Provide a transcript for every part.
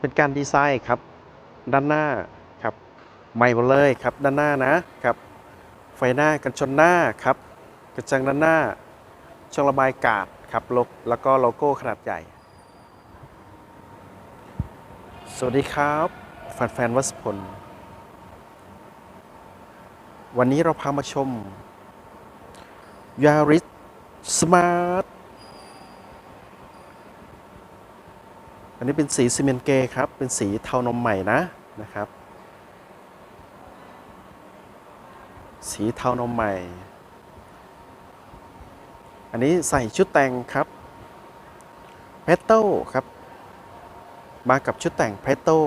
เป็นการดีไซน์ครับ ด้านหน้าครับใหม่หมดเลยครับ ด้านหน้านะครับไฟหน้ากันชนหน้าครับกระจังด้านหน้า ช่องระบายอากาศครับลกแล้วก็โลโก้ขนาดใหญ่ สวัสดีครับแฟนๆวัสพล วันนี้เราพามาชม Yaris Smart อันนี้เป็นสีซีเมนเกครับ เป็นสีเทานมใหม่นะนะครับ สีเทานมใหม่ อันนี้ใส่ชุดแต่งครับเพตโต้ครับ มากับชุดแต่งเพตโต้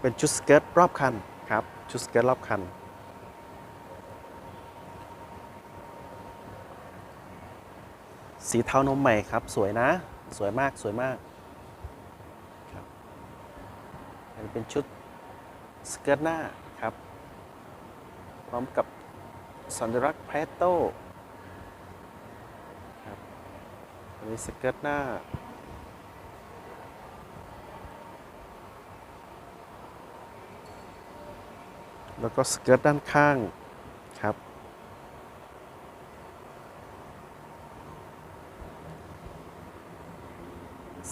เป็นชุดสเกิร์ตรอบคันครับ ชุดสเกิร์ตรอบคันสีเทานมใหม่ครับ สวยนะ สวยมากสวยมากครับอันนี้เป็นชุดสเกิร์ตหน้าครับ พร้อมกับสัญลักษณ์เพรโต้ครับอันนี้สเกิร์ตหน้าแล้วก็สเกิร์ตด้านข้างครับ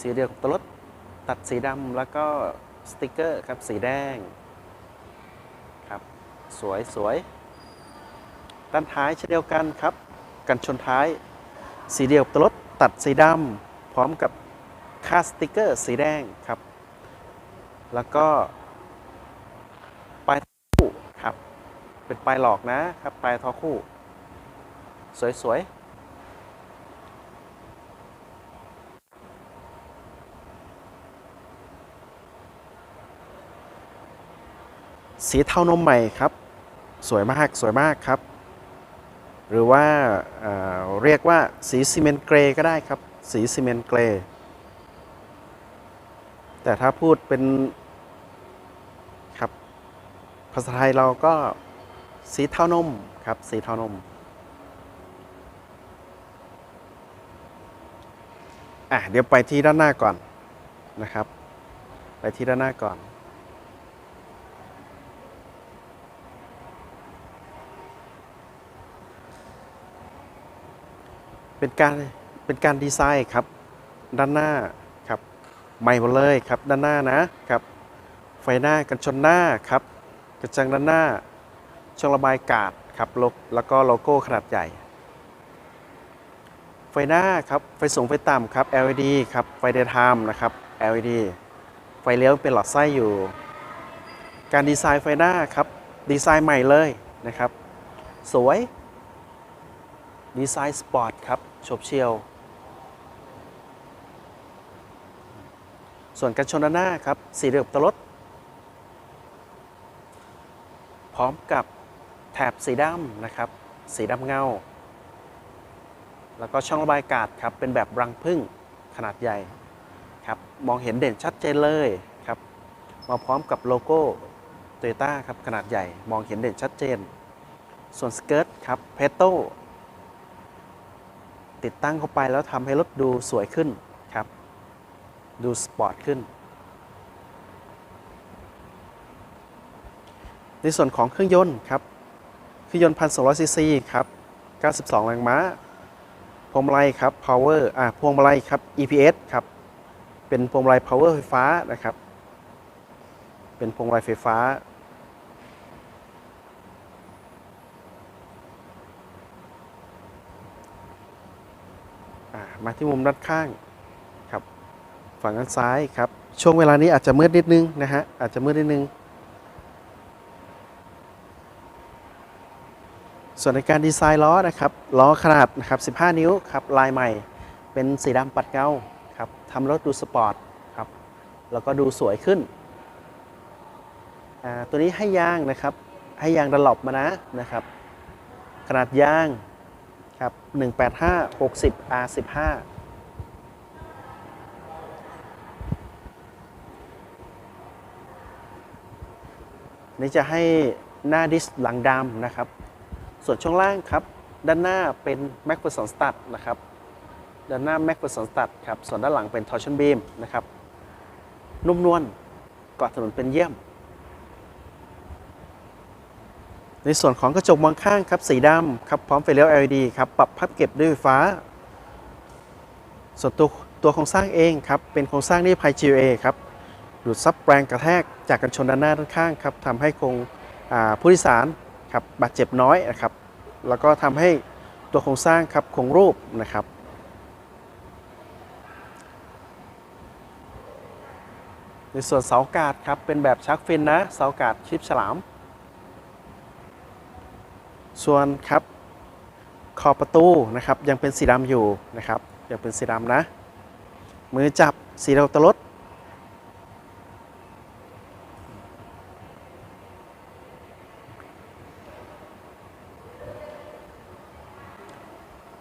สีเดียวกับตัวรถตัดสีดำแล้วก็สติกเกอร์ครับสีแดงครับสวยสวยด้านท้ายเช่นเดียวกันครับ กันชนท้าย สีเดียวกับตัวรถตัดสีดำพร้อมกับค่าสติกเกอร์สีแดงครับ แล้วก็ปลายคู่ครับ เป็นปลายหลอกนะครับปลายทอคู่ สวยๆ สีเทานมใหม่ครับ สวยมากสวยมากครับ หรือว่าเอ่อเรียกว่าสีซีเมนต์เกรก็ได้ครับ สีซีเมนต์เกรแต่ถ้าพูดเป็นครับภาษาไทยเราก็สีเทานมครับ สีเทานมอะเดี๋ยวไปที่ด้านหน้าก่อนนะครับ ไปที่ด้านหน้าก่อน เป็นการเป็นการดีไซน์ครับ ด้านหน้าครับใหม่หมดเลยครับ ด้านหน้านะครับไฟหน้ากันชนหน้าครับกระจังด้านหน้า ช่องระบายอากาศครับลกแล้วก็โลโก้ขนาดใหญ่ ไฟหน้าครับไฟสูงไฟต่ำครับ LED ครับไฟเดย์ไทม์นะครับ LED ไฟเลี้ยวเป็นหลอดไส้อยู่ การดีไซน์ไฟหน้าครับดีไซน์ใหม่เลยนะครับ สวย ดีไซน์สปอร์ตครับ ฉบเฉียว ส่วนกันชนด้านหน้าครับสีเดียวกับตัวรถพร้อมกับแถบสีดำนะครับ สีดำเงา แล้วก็ช่องระบายอากาศครับ เป็นแบบรังพึ่งขนาดใหญ่ครับ มองเห็นเด่นชัดเจนเลยครับ มาพร้อมกับโลโก้โตโยต้าครับ ขนาดใหญ่ มองเห็นเด่นชัดเจน ส่วนสเกิร์ตครับเพโต้ ติดตั้งเข้าไปแล้วทำให้รถดูสวยขึ้นครับ ดูสปอร์ตขึ้น ในส่วนของเครื่องยนต์ครับ เครื่องยนต์ 1,200 ซีซีครับ 92 แรงม้า พวงมาลัยครับ power อ่าพวงมาลัยครับ EPS ครับ เป็นพวงมาลัย power ไฟฟ้านะครับ เป็นพวงมาลัยไฟฟ้า มาที่มุมด้านข้างครับฝั่งด้านซ้ายครับ ช่วงเวลานี้อาจจะมืดนิดนึงนะฮะอาจจะมืดนิดนึง ส่วนในการดีไซน์ล้อนะครับล้อขนาดนะครับ 15 นิ้วครับลายใหม่เป็นสีดำปัดเงาครับทำรถดูสปอร์ตครับแล้วก็ดูสวยขึ้น ตัวนี้ให้ยางนะครับ ให้ยางดันหลบมานะนะครับ ขนาดยาง ครับ185 60 R15 นี่จะให้หน้าดิสหลังดำนะครับ ส่วนช่วงล่างครับ ด้านหน้าเป็น m a c p h e r s o n Stud นะครับ ด้านหน้า m a c p h e r s o n Stud ครับ ส่วนด้านหลังเป็น Torsion Beam นะครับ นุ่มนวลเกาะถนนเป็นเยี่ยม ในส่วนของกระจกมองข้างครับสีดำครับพร้อมไฟเลี้ยว LED ครับปรับพับเก็บด้วยไฟฟ้า ส่วนตัวตัวโครงสร้างเองครับเป็นโครงสร้างนี่ภาย GA ครับดูดซับแรงกระแทกจากกันชนด้านหน้าด้านข้างครับทำให้คงผู้โดยสารครับบาดเจ็บน้อยนะครับแล้วก็ทำให้ตัวโครงสร้างครับคงรูปนะครับ ในส่วนเสาอากาดครับเป็นแบบชักฟินนะเสาอากาดชิปฉลาม ส่วนครับขอบประตูนะครับยังเป็นสีดำอยู่นะครับยังเป็นสีดำนะ มือจับสีเดำตลด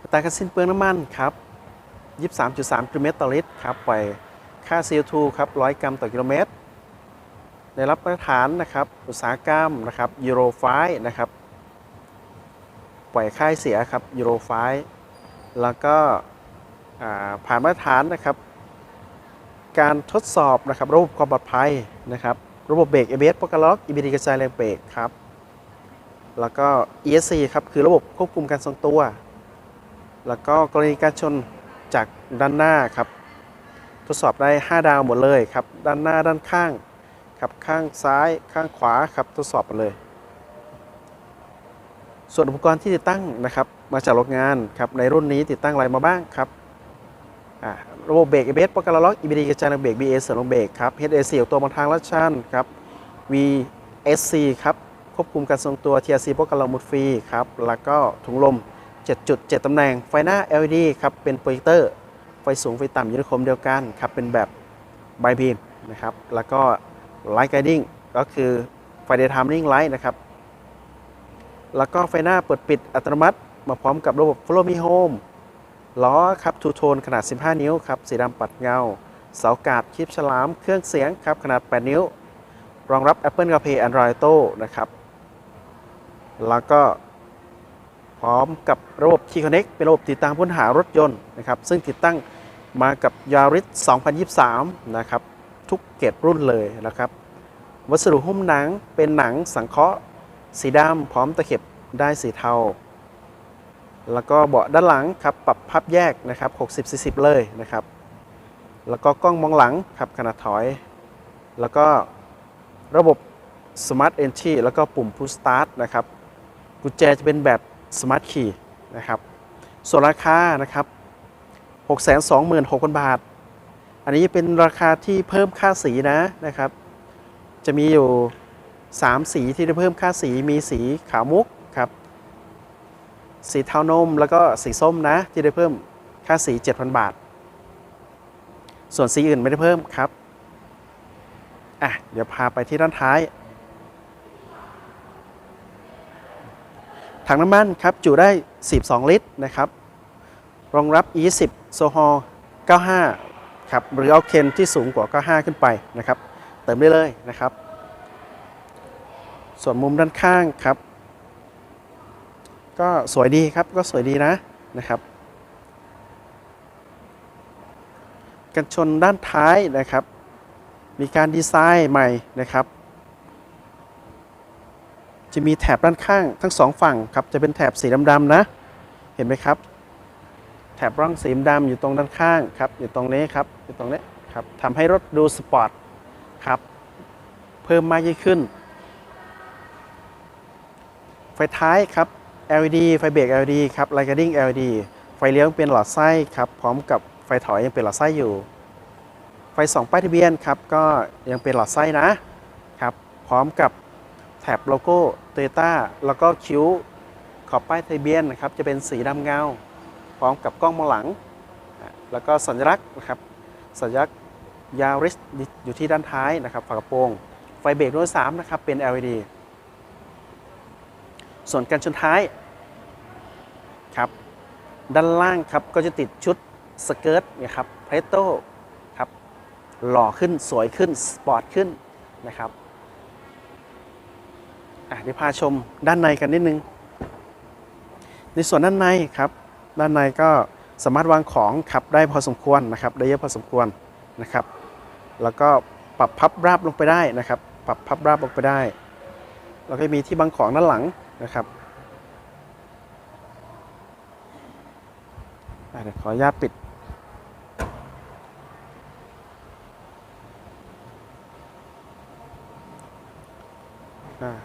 อัตราการสิ้นเปลืองน้ำมันครับ 23.3กิโลเมตรต่อลิตรครับปล่อยค่า CO2 ครับ 100 กรัมต่อกิโลเมตร ได้รับมาตรฐานนะครับ อุตสาหกรรมนะครับยูโรไฟนะครับ ปล่อยค่าเสียครับยูโรไฟแล้วก็ผ่านมาตรฐานนะครับ การทดสอบนะครับระบบความปลอดภัยนะครับ ระบบเบรก ABS ปกล็อก EBD กระจายแรงเบรกครับ แล้วก็ ESC ครับคือระบบควบคุมการทรงตัว แล้วก็กรณีการชนจากด้านหน้าครับ ทดสอบได้ 5 ดาวหมดเลยครับ ด้านหน้าด้านข้างครับข้างซ้ายข้างขวาครับทดสอบหมดเลย ส่วนอุปกรณ์ที่ติดตั้งนะครับมาจากโรงงานครับในรุ่นนี้ติดตั้งอะไรมาบ้างครับระบบเบรก ABS โปกรมล็อก EBD กระจายแรงเบรก BA เสริมลมเบรกครับ HAC ออกตัวบางทางลัดชันครับ VSC ครับควบคุมการทรงตัว TRC โปรแกรมมุดฟรีครับแล้วก็ถุงลม 7.7 ตำแหน่ง ไฟหน้า LED ครับเป็นโปรเจคเตอร์ ไฟสูงไฟต่ำยูนโคมเดียวกันครับเป็นแบบไบบีมนะครับแล้วก็ไลท์ไกดิ้งก็คือไฟเดย์ไทมิ่งไลท์นะครับ แล้วก็ไฟหน้าเปิดปิดอัตโนมัติ มาพร้อมกับระบบ Follow Me Home ล้อครับทูโทนขนาด 15 นิ้วครับสีดำปัดเงา เสากาดคลิปฉลาม เครื่องเสียงครับขนาด 8 นิ้ว รองรับ Apple CarPlay Android Auto นะครับ แล้วก็พร้อมกับระบบ Key Connect เป็นระบบติดตามค้นหารถยนต์นะครับ ซึ่งติดตั้งมากับ Yaris 2023 นะครับ ทุกเกรดรุ่นเลยนะครับ วัสดุหุ้มหนังเป็นหนังสังเคราะห์ สีดำพร้อมตะเข็บได้สีเทา แล้วก็เบาะด้านหลังครับปรับพับแยกนะครับ 60 40 เลยนะครับ แล้วก็กล้องมองหลังครับขนาดถอย แล้วก็ระบบ Smart Entry แล้วก็ปุ่ม Push Start นะครับ กุญแจจะเป็นแบบ Smart Key นะครับ ส่วนราคานะครับ 626,000 บาท อันนี้เป็นราคาที่เพิ่มค่าสีนะนะครับ จะมีอยู่ 3 สีที่ได้เพิ่มค่าสีมีสีขาวมุกครับ สีเทานมแล้วก็สีส้มนะที่ได้เพิ่มค่าสี 7,000 บาท ส่วนสีอื่นไม่ได้เพิ่มครับอะเดี๋ยวพาไปที่ด้านท้าย ถังน้ำมันครับจุได้ 12 ลิตรนะครับ รองรับ E10 โซฮอล95 ครับ หรือเอาเคนที่สูงกว่า 95 ขึ้นไปนะครับ เติมได้เลยนะครับ ส่วนมุมด้านข้างครับ ก็สวยดีครับก็สวยดีนะนะครับ กันชนด้านท้ายนะครับ มีการดีไซน์ใหม่นะครับ จะมีแถบด้านข้างทั้งสองฝั่งครับจะเป็นแถบสีดำๆนะ เห็นไหมครับ แถบร่องสีดำอยู่ตรงด้านข้างครับอยู่ตรงนี้ครับอยู่ตรงนี้ครับทำให้รถดูสปอร์ตครับ เพิ่มมากยิ่งขึ้น ฟท้ายครับ LED ไฟเบรก LED ครับ Light Guiding LED ไฟเลี้ยวเป็นหลอดไส้ครับ พร้อมกับไฟถอยยังเป็นหลอดไส้อยู่ ไฟสองป้ายทะเบียนครับ ก็ยังเป็นหลอดไส้นะครับ พร้อมกับแถบโลโก้โตโยต้าแล้วก็คิ้วขอบป้ายทะเบียนนะครับ จะเป็นสีดำเงา พร้อมกับกล้องมองหลัง แล้วก็สัญลักษณ์นะครับ สัญลักษณ์ยาริสอยู่ที่ด้านท้ายนะครับ ฝากระโปรง ไฟเบรกรุ่น3นะครับ เป็น LED ส่วนกันชนท้ายครับด้านล่างครับก็จะติดชุดสเกิร์ตนะครับเพรสโต้ครับหล่อขึ้นสวยขึ้น สปอร์ตขึ้นนะครับอะเดี๋ยวพาชมด้านในกันนิดนึง ในส่วนด้านในครับ ด้านในก็สามารถวางของขับได้พอสมควรนะครับได้เยอะพอสมควรนะครับ แล้วก็ปปรับพับราบลงไปได้นะครับ ปรับพับราบลงไปได้ แล้วก็มีที่บังของด้านหลัง นะครับเดี๋ยวขออนุญาตปิด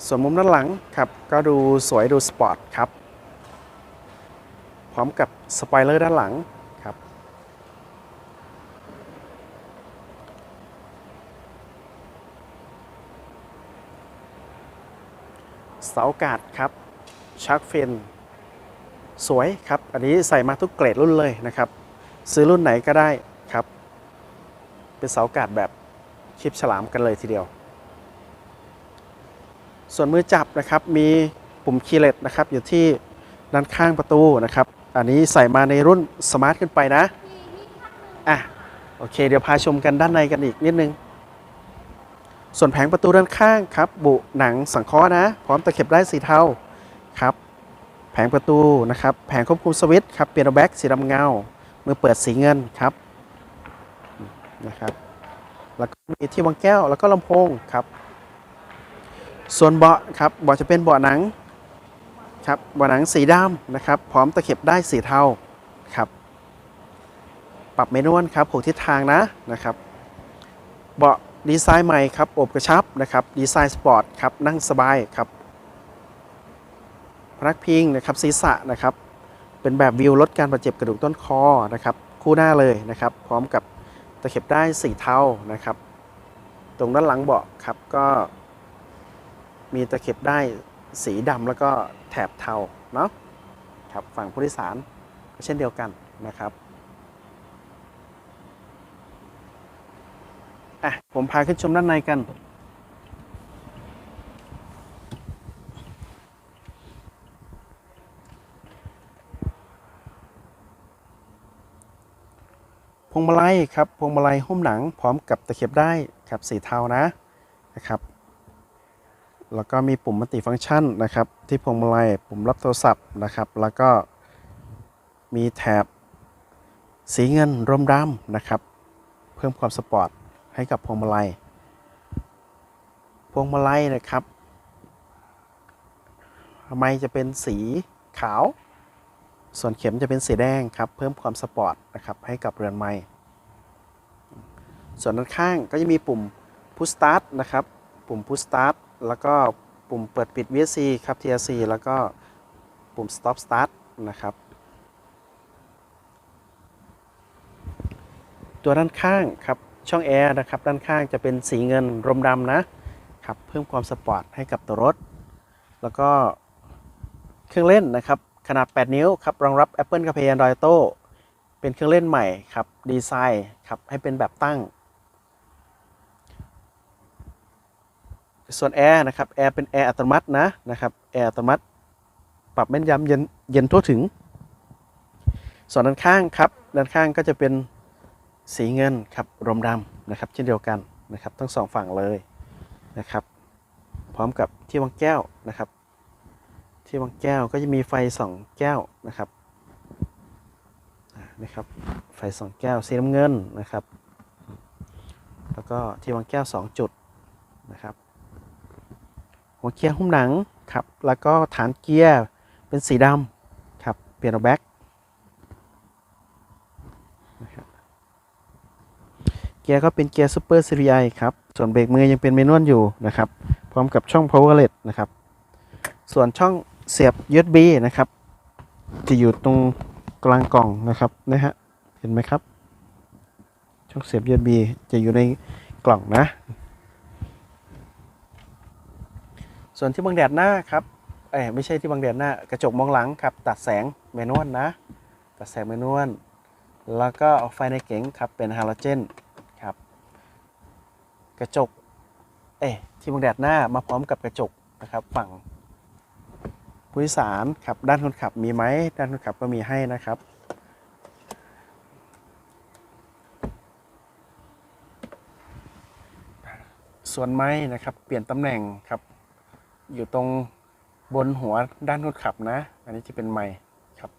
ส่วนมุมด้านหลังครับ ก็ดูสวยดูสปอร์ตครับ พร้อมกับสปอยเลอร์ด้านหลังครับ เสาอากาศครับชักเฟน สวยครับ อันนี้ใส่มาทุกเกรดรุ่นเลยนะครับ ซื้อรุ่นไหนก็ได้ครับ เป็นเสาอากาศแบบชิปฉลามกันเลยทีเดียว ส่วนมือจับนะครับมีปุ่มคีย์เลตนะครับ อยู่ที่ด้านข้างประตูนะครับ อันนี้ใส่มาในรุ่นสมาร์ทขึ้นไปนะอะโอเค เดี๋ยวพาชมกันด้านในกันอีกนิดนึง ส่วนแผงประตูด้านข้างครับบุหนังสังเคราะห์นะ พร้อมตะเข็บได้สีเทาครับแผงประตูนะครับแผงควบคุมสวิตช์ครับเปียโนแบ็กสีดำเงามือเปิดสีเงินครับนะครับแล้วก็มีที่วางแก้วแล้วก็ลำโพงครับ ส่วนเบาะครับเบาะจะเป็นเบาะหนังครับเบาะหนังสีดำนะครับ พร้อมตะเข็บได้สีเทาครับปรับเมนวลครับหกทิศทางนะนะครับเบาะ ดีไซน์ใหม่ครับอบกระชับนะครับดีไซน์สปอร์ตครับนั่งสบายครับพนักพิงนะครับศีรษะนะครับ เป็นแบบวิวลดการบาดเจ็บกระดูกต้นคอนะครับ คู่หน้าเลยนะครับ พร้อมกับตะเข็บได้สีเทานะครับ ตรงด้านหลังเบาะครับก็ มีตะเข็บได้สีดำแล้วก็แถบเทาเนาะครับฝั่งผู้โดยสารก็เช่นเดียวกันนะครับ อะ ผมพาขึ้นชมด้านในกัน พวงมาลัยครับ พวงมาลัยหุ้มหนังพร้อมกับตะเข็บได้ครับสีเทานะนะครับ แล้วก็มีปุ่มมัลติฟังก์ชันนะครับ ที่พวงมาลัยปุ่มรับโทรศัพท์นะครับ แล้วก็มีแถบสีเงินร่มดำนะครับ เพิ่มความสปอร์ต ให้กับพวงมาลัย พวงมาลัยนะครับทำไมจะเป็นสีขาว ส่วนเข็มจะเป็นสีแดงครับ เพิ่มความสปอร์ตนะครับให้กับเรือนไม้ส่วนด้านข้างก็จะมีปุ่ม push start นะครับ ปุ่ม push start แล้วก็ปุ่มเปิดปิด VSC ครับ TRC แล้วก็ปุ่ม stop start นะครับ ตัวด้านข้างครับ ช่องแอร์นะครับด้านข้างจะเป็นสีเงินรมดำนะครับเพิ่มความสปอร์ตให้กับตัวรถ แล้วก็เครื่องเล่นนะครับขนาด 8 นิ้วครับรองรับ Apple CarPlay Android Auto เป็นเครื่องเล่นใหม่ครับดีไซน์ครับให้เป็นแบบตั้ง ส่วนแอร์นะครับแอร์เป็นแอร์อัตโนมัตินะนะครับแอร์อัตโนมัติ ปรับแม่นยำเย็นเย็นทั่วถึง ส่วนด้านข้างครับด้านข้างก็จะเป็น สีเงินครับรมดำนะครับ เช่นเดียวกันนะครับ ทั้งสองฝั่งเลยนะครับ พร้อมกับที่วางแก้วนะครับ ที่วางแก้วก็จะมีไฟสองแก้วนะครับนะครับ ไฟสองแก้วสีน้ำเงินนะครับ แล้วก็ที่วางแก้ว 2 จุดนะครับ หัวเกียร์หุ้มหนังครับ แล้วก็ฐานเกียร์เป็นสีดำครับเปลี่ยนแบ็กนะครับ เกียร์ก็เป็นเกียร์ซูเปอร์ซีรีไอครับ ส่วนเบรกมือยังเป็นเมนวลอยู่นะครับ พร้อมกับช่อง power LED นะครับ ส่วนช่องเสียบ USB นะครับ จะอยู่ตรงกลางกล่องนะครับนะฮะ เห็นไหมครับ ช่องเสียบ USB จะอยู่ในกล่องนะ ส่วนที่บังแดดหน้าครับ เอ้ยไม่ใช่ที่บังแดดหน้า กระจกมองหลังครับ ตัดแสงแมนวลนะ ตัดแสงแมนวลแล้วก็ไฟในเก๋งครับเป็นฮาโลเจน กระจก เอ้ยที่บังแดดหน้ามาพร้อมกับกระจกนะครับ ฝั่งผู้โดยสารครับด้านคนขับมีไหมด้านคนขับก็มีให้นะครับส่วนไม้นะครับ เปลี่ยนตำแหน่งครับ อยู่ตรงบนหัวด้านคนขับนะ อันนี้จะเป็นไม้ครับ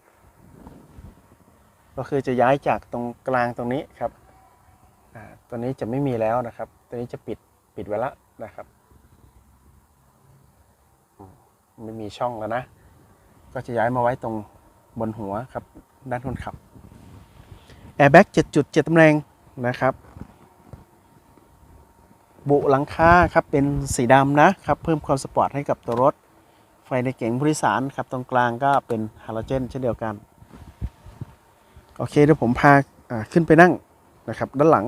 ก็คือจะย้ายจากตรงกลางตรงนี้ครับตัวนี้จะไม่มีแล้วนะครับ ตัวนี้จะปิดปิดไว้แล้วนะครับ ไม่มีช่องแล้วนะ ก็จะย้ายมาไว้ตรงบนหัวครับ ด้านคนขับแอร์แบ็ก7.7ตำแหน่งนะครับ บุหลังคาครับเป็นสีดำนะครับ เพิ่มความสปอร์ตให้กับตัวรถ ไฟในเก๋งผู้โดยสารครับ ตรงกลางก็เป็นฮาโลเจนเช่นเดียวกัน โอเคเดี๋ยวผมพาขึ้นไปนั่งนะครับ ด้านหลัง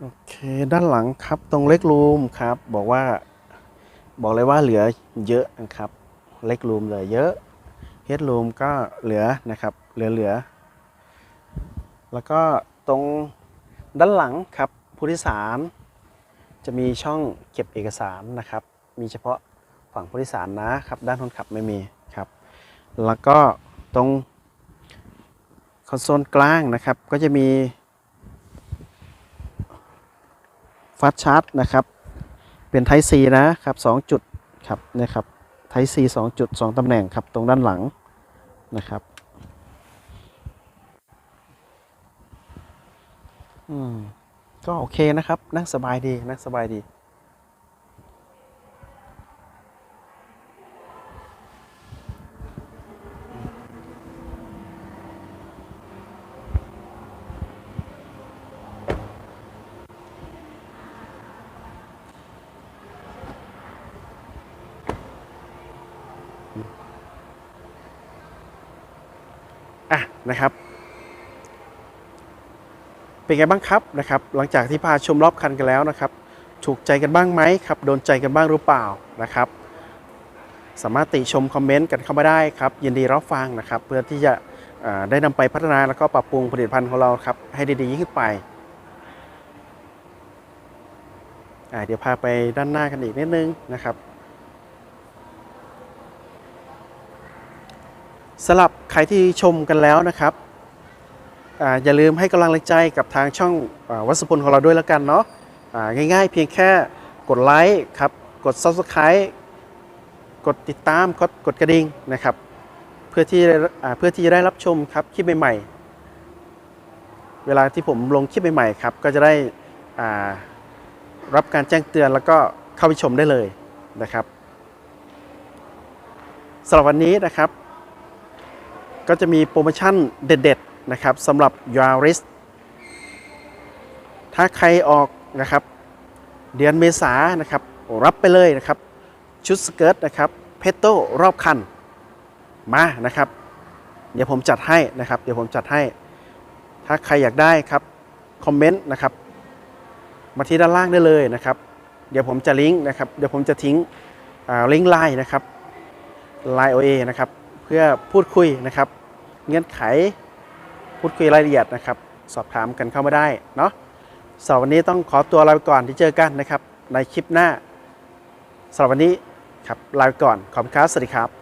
โอเค ด้านหลังครับตรงเล็กรูมครับ บอกว่าบอกเลยว่าเหลือเยอะนะครับ เล็กรูมเหลือเยอะเฮดรูมก็เหลือนะครับเหลือเหลือ แล้วก็ตรงด้านหลังครับผู้โดยสารจะมีช่องเก็บเอกสารนะครับ มีเฉพาะฝั่งผู้โดยสารนะครับ ด้านคนขับไม่มีครับ แล้วก็ตรงคอนโซลกลางนะครับ ก็จะมี ฟาสชาร์จนะครับ เป็นไทซีนะครับ2จุดครับนะครับไทซีสองจุดสองตำแหน่งครับตรงด้านหลังนะครับอืมก็โอเคนะครับ นั่งสบายดี นั่งสบายดี นะครับเป็นไงบ้างครับนะครับ หลังจากที่พาชมรอบคันกันแล้วนะครับ ถูกใจกันบ้างไหมครับ โดนใจกันบ้างหรือเปล่านะครับ สามารถติชมคอมเมนต์กันเข้ามาได้ครับ ยินดีรับฟังนะครับ เพื่อที่จะได้นำไปพัฒนาแล้วก็ปรับปรุงผลิตภัณฑ์ของเราครับ ให้ดีๆยิ่งขึ้นไป เดี๋ยวพาไปด้านหน้ากันอีกนิดนึงนะครับ สำหรับใครที่ชมกันแล้วนะครับออย่าลืมให้กำลังใจกับทางช่องอวัสพลของเราด้วยแล้วกันเนาะอ่าง่ายๆ เพียงแค่กดไลค์ครับ กด Subscribe กดติดตามกดกดกระดิ่งนะครับ เพื่อที่เพื่อที่จะได้รับชมครับคลิปใหม่ๆ เวลาที่ผมลงคลิปใหม่ๆครับก็จะได้รับการแจ้งเตือนแล้วก็เข้าไปชมได้เลยนะครับสำหรับวันนี้นะครับ ก็จะมีโปรโมชั่นเด็ดๆนะครับสำหรับ Yaris ถ้าใครออกนะครับเดือนเมษานะครับรับไปเลยนะครับ ชุดสเกิร์ตนะครับเพโตรอบคันมานะครับ เดี๋ยวผมจัดให้นะครับ เดี๋ยวผมจัดให้ ถ้าใครอยากได้ครับคอมเมนต์นะครับมาที่ด้านล่างได้เลยนะครับ เดี๋ยวผมจะลิงก์นะครับ เดี๋ยวผมจะทิ้งลิงก์ไลน์นะครับไลน์โอเอนะครับ พื่อพูดคุยนะครับ เงื่อนไขพูดคุยรายละเอียดนะครับ สอบถามกันเข้ามาได้เนาะสำหรับวันนี้ต้องขอตัวลาไปก่อนที่เจอกันนะครับ ในคลิปหน้าสำหรับวันนี้ครับลาไปก่อนขอบคุณครับสวัสดีครับ